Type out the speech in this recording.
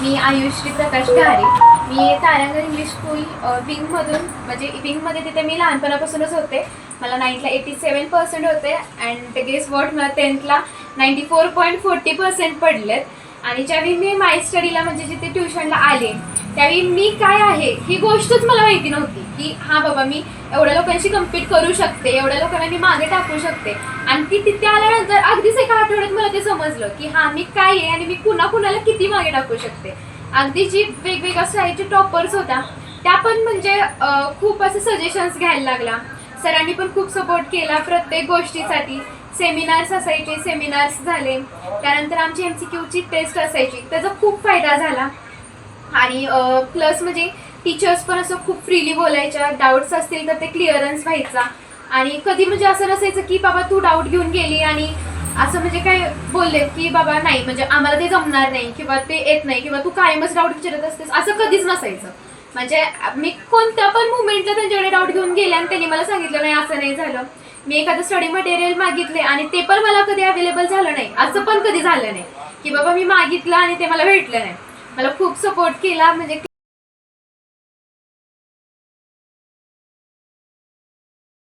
मी आयुश्री प्रकाश गारे. मी तारांगण English school विंगमधून म्हणजे विंगमध्ये तिथे मी लहानपणापासूनच होते. मला नाईनथला एटी सेवन पर्सेंट होते अँड गेस वॉट मला टेन्थला ninety four point forty percent पडलेत. आणि ज्यावेळी मी माय स्टडीला म्हणजे जिथे ट्युशनला आले त्यावेळी मी काय आहे ही गोष्टच मला माहिती नव्हती. की हा बाबा मी एवढ्या लोकांशी कम्पीट करू शकते एवढ्या लोकांना मी मागे टाकू शकते. आणि ती तिथे आल्यानंतर अगदीच एका आठवड्यात मला ते समजलं की हा मी काय आहे आणि मी कुणा कुणाला किती मागे टाकू शकते? अगदी जी वेगवेगळ्या शाळेचे टॉपर्स होत्या त्या पण म्हणजे खूप असे सजेशन्स घ्यायला लागला. सरांनी पण खूप सपोर्ट केला प्रत्येक गोष्टीसाठी. सेमिनार्स असायचे सेमिनार्स झाले. त्यानंतर आमची एम सी क्यूची टेस्ट असायची. त्याचा खूप फायदा झाला. आणि प्लस म्हणजे टीचर्स पण असं खूप फ्रीली बोलायच्या डाऊट्स असतील तर ते क्लिअरन्स व्हायचा. आणि कधी म्हणजे असं नसायचं की बाबा तू डाऊट घेऊन गेली आणि असं म्हणजे काय बोलले की बाबा नाही म्हणजे आम्हाला ते जमणार नाही किंवा ते येत नाही किंवा तू कायमच डाऊट विचारत असतेस असं कधीच नसायचं. म्हणजे मी कोणत्या पण मुवमेंटला त्यांच्याकडे डाऊट घेऊन गेले आणि त्यांनी मला सांगितलं नाही असं नाही झालं. मी एखादं स्टडी मटेरियल मागितले आणि ते पण मला कधी अवेलेबल झालं नाही. असं पण कधी झालं नाही. की बाबा मी मागितलं आणि ते मला भेटलं नाही. मला खूप सपोर्ट केला म्हणजे